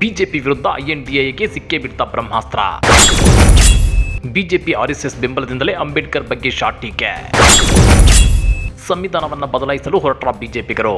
BJP ವಿರುದ್ಧ ಐಎನ್ಡಿಎಗೆ ಸಿಕ್ಕೇ ಬಿಡ್ತ ಬ್ರಹ್ಮಾಸ್ತ್ರ. ಬಿಜೆಪಿ ಆರ್ಎಸ್ಎಸ್ ಬೆಂಬಲದಿಂದಲೇ ಅಂಬೇಡ್ಕರ್ ಬಗ್ಗೆ ಶಾಟ್ ಟೀಕೆ ಸಂವಿಧಾನವನ್ನು ಬದಲಾಯಿಸಲು ಹೊರಟ ಬಿಜೆಪಿಗರು.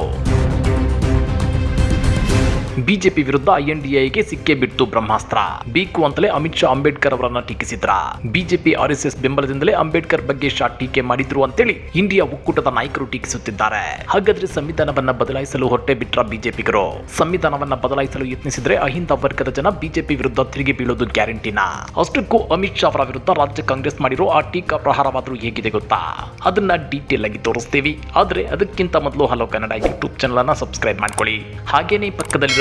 ಬಿಜೆಪಿ ವಿರುದ್ಧ ಐಎನ್ಡಿಎಗೆ ಸಿಕ್ಕೇ ಬಿಟ್ಟು ಬ್ರಹ್ಮಾಸ್ತ್ರ. ಬೇಕು ಅಂತಲೇ ಅಮಿತ್ ಶಾ, ಅಂಬೇಡ್ಕರ್ ಅವರನ್ನ ಟೀಕಿಸಿದ್ರ. ಬಿಜೆಪಿ ಆರ್ಎಸ್ಎಸ್ ಬೆಂಬಲದಿಂದಲೇ ಅಂಬೇಡ್ಕರ್ ಬಗ್ಗೆ ಶಾಟ್ ಟೀಕೆ ಮಾಡಿದ್ರು ಅಂತೇಳಿ ಇಂಡಿಯಾ ಒಕ್ಕೂಟದ ನಾಯಕರು ಟೀಕಿಸುತ್ತಿದ್ದಾರೆ. ಹಾಗಾದ್ರೆ ಸಂವಿಧಾನವನ್ನ ಬದಲಾಯಿಸಲು ಹೊಟ್ಟೆ ಬಿಟ್ರ ಬಿಜೆಪಿಗರು? ಸಂವಿಧಾನವನ್ನ ಬದಲಾಯಿಸಲು ಯತ್ನಿಸಿದ್ರೆ ಅಹಿಂದ ವರ್ಗದ ಜನ ಬಿಜೆಪಿ ವಿರುದ್ಧ ತಿರುಗಿ ಬೀಳೋದು ಗ್ಯಾರಂಟಿನಾ? ಅಷ್ಟಕ್ಕೂ ಅಮಿತ್ ಶಾ ಅವರ ವಿರುದ್ಧ ರಾಜ್ಯ ಕಾಂಗ್ರೆಸ್ ಮಾಡಿರೋ ಆ ಟೀಕಾ ಪ್ರಹಾರವಾದ್ರೂ ಹೇಗಿದೆ ಗೊತ್ತಾ? ಅದನ್ನ ಡೀಟೇಲ್ ಆಗಿ ತೋರಿಸ್ತೀವಿ. ಆದ್ರೆ ಅದಕ್ಕಿಂತ ಮೊದಲು ಹಲೋ ಕನ್ನಡ ಯೂಟ್ಯೂಬ್ ಚಾನಲ್ ಅನ್ನ ಸಬ್ಸ್ಕ್ರೈಬ್ ಮಾಡ್ಕೊಳ್ಳಿ. ಹಾಗೇನೇ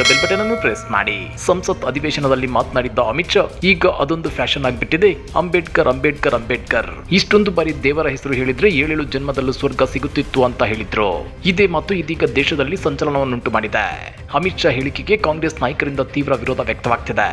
ಪಕ್ಕದಲ್ಲಿರೋ ಬೆಲ್ ಬಟನ್ ಅನ್ನು ಪ್ರೆಸ್ ಮಾಡಿ. ಸಂಸತ್ ಅಧಿವೇಶನದಲ್ಲಿ ಮಾತನಾಡಿದ್ದ ಅಮಿತ್ ಶಾ, ಈಗ ಅದೊಂದು ಫ್ಯಾಷನ್ ಆಗಿಬಿಟ್ಟಿದೆ. ಅಂಬೇಡ್ಕರ್ ಅಂಬೇಡ್ಕರ್ ಅಂಬೇಡ್ಕರ್. ಇಷ್ಟೊಂದು ಬಾರಿ ದೇವರ ಹೆಸರು ಹೇಳಿದ್ರೆ ಏಳೇಳು ಜನ್ಮದಲ್ಲೂ ಸ್ವರ್ಗ ಸಿಗುತ್ತಿತ್ತು ಅಂತ ಹೇಳಿದ್ರು. ಇದೇ ಮತ್ತು ಇದೀಗ ದೇಶದಲ್ಲಿ ಸಂಚಲನವನ್ನುಂಟು ಮಾಡಿದೆ. ಅಮಿತ್ ಶಾ ಹೇಳಿಕೆಗೆ ಕಾಂಗ್ರೆಸ್ ನಾಯಕರಿಂದ ತೀವ್ರ ವಿರೋಧ ವ್ಯಕ್ತವಾಗ್ತಿದೆ.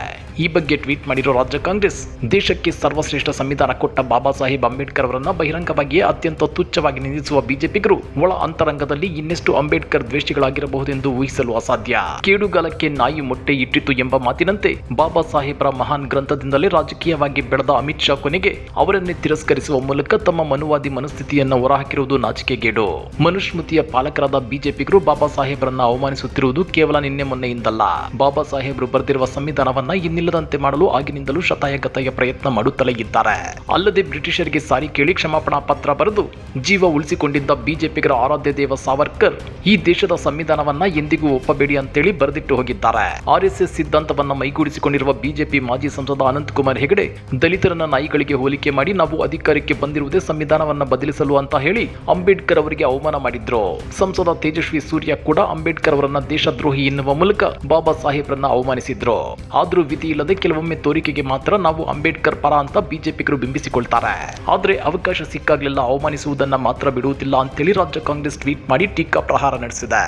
ಈ ಬಗ್ಗೆ ಟ್ವೀಟ್ ಮಾಡಿರುವ ರಾಜ್ಯ ಕಾಂಗ್ರೆಸ್, ದೇಶಕ್ಕೆ ಸರ್ವಶ್ರೇಷ್ಠ ಸಂವಿಧಾನ ಕೊಟ್ಟ ಬಾಬಾ ಸಾಹೇಬ್ ಅಂಬೇಡ್ಕರ್ ಅವರನ್ನ ಬಹಿರಂಗವಾಗಿಯೇ ಅತ್ಯಂತ ತುಚ್ಛವಾಗಿ ನಿಂದಿಸುವ ಬಿಜೆಪಿಗರು ಒಳ ಅಂತರಂಗದಲ್ಲಿ ಇನ್ನೆಷ್ಟು ಅಂಬೇಡ್ಕರ್ ದ್ವೇಷಿಗಳಾಗಿರಬಹುದೆಂದು ಊಹಿಸಲು ಅಸಾಧ್ಯ. ಕೇಡುಗಾಲಕ್ಕೆ ನಾಯಿ ಮೊಟ್ಟೆ ಇಟ್ಟಿತು ಎಂಬ ಮಾತಿನಂತೆ ಬಾಬಾ ಸಾಹೇಬ್ರ ಮಹಾನ್ ಗ್ರಂಥದಿಂದಲೇ ರಾಜಕೀಯವಾಗಿ ಬೆಳೆದ ಅಮಿತ್ ಶಾ ಕೊನೆಗೆ ಅವರನ್ನೇ ತಿರಸ್ಕರಿಸುವ ಮೂಲಕ ತಮ್ಮ ಮನುವಾದಿ ಮನಸ್ಥಿತಿಯನ್ನು ಹೊರಹಾಕಿರುವುದು ನಾಚಿಕೆಗೇಡು. ಮನುಸ್ಮೃತಿಯ ಪಾಲಕರಾದ ಬಿಜೆಪಿಗರು ಬಾಬಾ ಸಾಹೇಬ್ರನ್ನ ಅವಮಾನಿಸುತ್ತಿರುವುದು ಕೇವಲ ನಿನ್ನೆ ಮೊನ್ನೆಯಿಂದಲ್ಲ. ಬಾಬಾ ಸಾಹೇಬ್ರು ಬರೆದಿರುವ ಸಂವಿಧಾನವನ್ನ ಇನ್ನಿಲ್ಲದಂತೆ ಮಾಡಲು ಆಗಿನಿಂದಲೂ ಶತಾಯಗತಾಯ ಪ್ರಯತ್ನ ಮಾಡುತ್ತಲೇ ಇದ್ದಾರೆ. ಅಲ್ಲದೆ ಬ್ರಿಟಿಷರಿಗೆ ಸಾರಿ ಕೇಳಿ ಕ್ಷಮಾಪಣಾ ಪತ್ರ ಬರೆದು ಜೀವ ಉಳಿಸಿಕೊಂಡಿದ್ದ ಬಿಜೆಪಿಗರ ಆರಾಧ್ಯ ದೇವ ಸಾವರ್ಕರ್ ಈ ದೇಶದ ಸಂವಿಧಾನವನ್ನ ಎಂದಿಗೂ ಒಪ್ಪಬೇಡಿ ಅಂತೇಳಿ ಬರೆದಿಟ್ಟು ಹೋಗಿದ್ದಾರೆ. ಆರ್ ಎಸ್ ಎಸ್ ಸಿದ್ಧಾಂತವನ್ನ ಮೈಗೂಡಿಸಿಕೊಂಡಿರುವ ಬಿಜೆಪಿ ಮಾಜಿ ಸಂಸದ ಅನಂತಕುಮಾರ್ ಹೆಗಡೆ ದಲಿತರನ್ನ ನಾಯಿಗಳಿಗೆ ಹೋಲಿಕೆ ಮಾಡಿ ನಾವು ಅಧಿಕಾರಕ್ಕೆ ಬಂದಿರುವುದೇ ಸಂವಿಧಾನವನ್ನ ಬದಲಿಸಲು ಅಂತ ಹೇಳಿ ಅಂಬೇಡ್ಕರ್ ಅವರಿಗೆ ಅವಮಾನ ಮಾಡಿದ್ರು. ಸಂಸದ ತೇಜಸ್ವಿ ಸೂರ್ಯ ಕೂಡ ಅಂಬೇಡ್ಕರ್ ಅವರನ್ನ ದೇಶದ್ರೋಹಿ ಎನ್ನುವ ಮೂಲಕ ಬಾಬಾ ಸಾಹೇಬ್ರನ್ನ ಅವಮಾನಿಸಿದ್ರು. ಆದ್ರೂ ವಿಧಿ ಇಲ್ಲದೆ ಕೆಲವೊಮ್ಮೆ ತೋರಿಕೆಗೆ ಮಾತ್ರ ನಾವು ಅಂಬೇಡ್ಕರ್ ಪರ ಅಂತ ಬಿಜೆಪಿಗರು ಬಿಂಬಿಸಿಕೊಳ್ತಾರೆ. ಆದ್ರೆ ಅವಕಾಶ ಸಿಕ್ಕಾಗ್ಲೆಲ್ಲ ಅವಮಾನಿಸುವುದನ್ನ ಮಾತ್ರ ಬಿಡುವುದಿಲ್ಲ ಅಂತೇಳಿ ರಾಜ್ಯ ಕಾಂಗ್ರೆಸ್ ಟ್ವೀಟ್ ಮಾಡಿ ಟೀಕಾ ಪ್ರಹಾರ ನಡೆಸಿದೆ.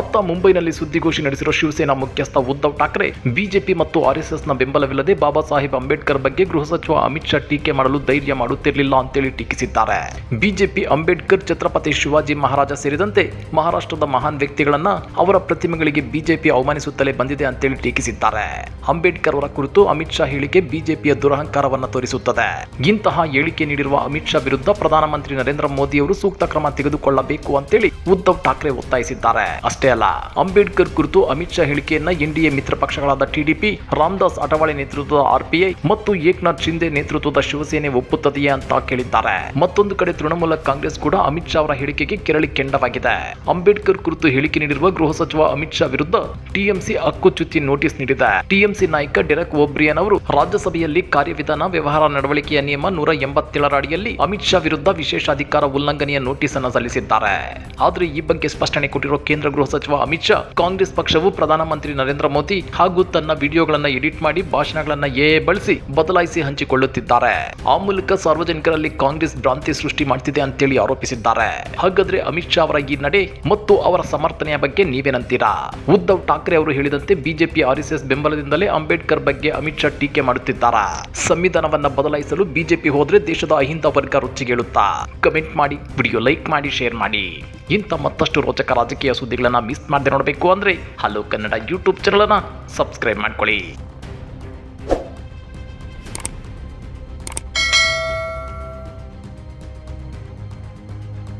ಅತ್ತ ಮುಂಬೈನಲ್ಲಿ ಸುದ್ದಿಗೋಷ್ಠಿ ನಡೆಸಿರುವ ಶಿವಸೇನಾ ಮುಖ್ಯಸ್ಥ ಉದ್ಧವ್ ಠಾಕ್ರೆ, ಬಿಜೆಪಿ ಮತ್ತು ಆರ್ಎಸ್ಎಸ್ನ ಬೆಂಬಲವಿಲ್ಲದೆ ಬಾಬಾ ಸಾಹೇಬ್ ಅಂಬೇಡ್ಕರ್ ಬಗ್ಗೆ ಗೃಹ ಸಚಿವ ಅಮಿತ್ ಶಾ ಟೀಕೆ ಮಾಡಲು ಧೈರ್ಯ ಮಾಡುತ್ತಿರಲಿಲ್ಲ ಅಂತೇಳಿ ಟೀಕಿಸಿದ್ದಾರೆ. ಬಿಜೆಪಿ, ಅಂಬೇಡ್ಕರ್, ಛತ್ರಪತಿ ಶಿವಾಜಿ ಮಹಾರಾಜ ಸೇರಿದಂತೆ ಮಹಾರಾಷ್ಟ್ರದ ಮಹಾನ್ ವ್ಯಕ್ತಿಗಳನ್ನ ಅವರ ಪ್ರತಿಮೆಗಳಿಗೆ ಬಿಜೆಪಿ ಅವಮಾನಿಸುತ್ತಲೇ ಬಂದಿದೆ ಅಂತೇಳಿ ಟೀಕಿಸಿದ್ದಾರೆ. ಅಂಬೇಡ್ಕರ್ ಅವರ ಕುರಿತು ಅಮಿತ್ ಶಾ ಹೇಳಿಕೆ ಬಿಜೆಪಿಯ ದುರಹಂಕಾರವನ್ನು ತೋರಿಸುತ್ತದೆ. ಇಂತಹ ಹೇಳಿಕೆ ನೀಡಿರುವ ಅಮಿತ್ ಶಾ ವಿರುದ್ಧ ಪ್ರಧಾನಮಂತ್ರಿ ನರೇಂದ್ರ ಮೋದಿ ಅವರು ಸೂಕ್ತ ಕ್ರಮ ತೆಗೆದುಕೊಳ್ಳಬೇಕು ಅಂತೇಳಿ ಉದ್ಧವ್ ಠಾಕ್ರೆ ಒತ್ತಾಯಿಸಿದ್ದಾರೆ. ಅಷ್ಟೇ ಅಲ್ಲ, ಅಂಬೇಡ್ಕರ್ ಕುರಿತು ಅಮಿತ್ ಶಾ ಹೇಳಿಕೆಯನ್ನ ಎನ್ಡಿಎ ಮಿತ್ರ ಪಕ್ಷಗಳಾದ ಟಿಡಿಪಿ ರಾಮದಾಸ್ ಅಟವಾಳೆ ನೇತೃತ್ವದ ಆರ್ಪಿಐ ಮತ್ತು ಏಕನಾಥ್ ಶಿಂದೆ ನೇತೃತ್ವದ ಶಿವಸೇನೆ ಒಪ್ಪುತ್ತದೆಯೇ ಅಂತ ಕೇಳಿದ್ದಾರೆ. ಮತ್ತೊಂದು ಕಡೆ ತೃಣಮೂಲ ಕಾಂಗ್ರೆಸ್ ಕೂಡ ಅಮಿತ್ ಶಾ ಅವರ ಹೇಳಿಕೆಗೆ ಕೆರಳಿ ಕೆಂಡವಾಗಿದೆ. ಅಂಬೇಡ್ಕರ್ ಕುರಿತು ಹೇಳಿಕೆ ನೀಡಿರುವ ಗೃಹ ಸಚಿವ ಅಮಿತ್ ಶಾ ವಿರುದ್ಧ ಟಿಎಂಸಿ ಹಕ್ಕುಚ್ಯುತಿ ನೋಟಿಸ್ ನೀಡಿದೆ. ಟಿಎಂಸಿ ನಾಯಕ ಡೆರಕ್ ಓಬ್ರಿಯನ್ ಅವರು ರಾಜ್ಯಸಭೆಯಲ್ಲಿ ಕಾರ್ಯವಿಧಾನ ವ್ಯವಹಾರ ನಡವಳಿಕೆಯ ನಿಯಮ ನೂರ ಎಂಬತ್ತೇಳರ ಅಡಿಯಲ್ಲಿ ಅಮಿತ್ ಶಾ ವಿರುದ್ಧ ವಿಶೇಷಾಧಿಕಾರ ಉಲ್ಲಂಘನೆಯ ನೋಟಿಸ್ ಅನ್ನು ಸಲ್ಲಿಸಿದ್ದಾರೆ. ಆದರೆ ಈ ಬಗ್ಗೆ ಸ್ಪಷ್ಟನೆ ಕೊಟ್ಟಿರುವ ಕೇಂದ್ರ ಗೃಹ ಸಚಿವ ಅಮಿತ್ ಶಾ, ಕಾಂಗ್ರೆಸ್ ಪಕ್ಷವು ಪ್ರಧಾನಮಂತ್ರಿ ನರೇಂದ್ರ ಮೋದಿ ಹಾಗೂ ತನ್ನ ವಿಡಿಯೋಗಳನ್ನ ಎಡಿಟ್ ಮಾಡಿ ಭಾಷಣಗಳನ್ನ ಎ ಬಳಸಿ ಬದಲಾಯಿಸಿ ಹಂಚಿಕೊಳ್ಳುತ್ತಿದ್ದಾರೆ. ಆ ಮೂಲಕ ಸಾರ್ವಜನಿಕರಲ್ಲಿ ಕಾಂಗ್ರೆಸ್ ಭ್ರಾಂತಿ ಸೃಷ್ಟಿ ಮಾಡ್ತಿದೆ ಅಂತೇಳಿ ಆರೋಪಿಸಿದ್ದಾರೆ. ಹಾಗಾದ್ರೆ ಅಮಿತ್ ಶಾ ಅವರ ಈ ನಡೆ ಮತ್ತು ಅವರ ಸಮರ್ಥನೆಯ ಬಗ್ಗೆ ನೀವೇನಂತೀರಾ? ಉದ್ಧವ್ ಠಾಕ್ರೆ ಅವರು ಹೇಳಿದಂತೆ ಬಿಜೆಪಿ ಆರ್ಎಸ್ಎಸ್ ಬೆಂಬಲದಿಂದಲೇ ಅಂಬೇಡ್ಕರ್ ಬಗ್ಗೆ ಅಮಿತ್ ಶಾ ಟೀಕೆ ಮಾಡುತ್ತಿದ್ದಾರಾ? ಸಂವಿಧಾನವನ್ನ ಬದಲಾಯಿಸಲು ಬಿಜೆಪಿ ಹೋದ್ರೆ ದೇಶದ ಅಹಿಂದ ವರ್ಗ ರುಚಿಗೇಳುತ್ತಾ ಕಮೆಂಟ್ ಮಾಡಿ, ವಿಡಿಯೋ ಲೈಕ್ ಮಾಡಿ, ಶೇರ್ ಮಾಡಿ. ಇಂಥ ಮತ್ತಷ್ಟು ರೋಚಕ ರಾಜಕೀಯ ಸುದ್ದಿಗಳನ್ನ ಮಿಸ್ ಮಾಡದೆ ನೋಡಬೇಕು ಅಂದ್ರೆ ಹಲೋ ಕನ್ನಡ ಯೂಟ್ಯೂಬ್ ಚಾನಲನ್ನು ಸಬ್ಸ್ಕ್ರೈಬ್ ಮಾಡ್ಕೊಳ್ಳಿ.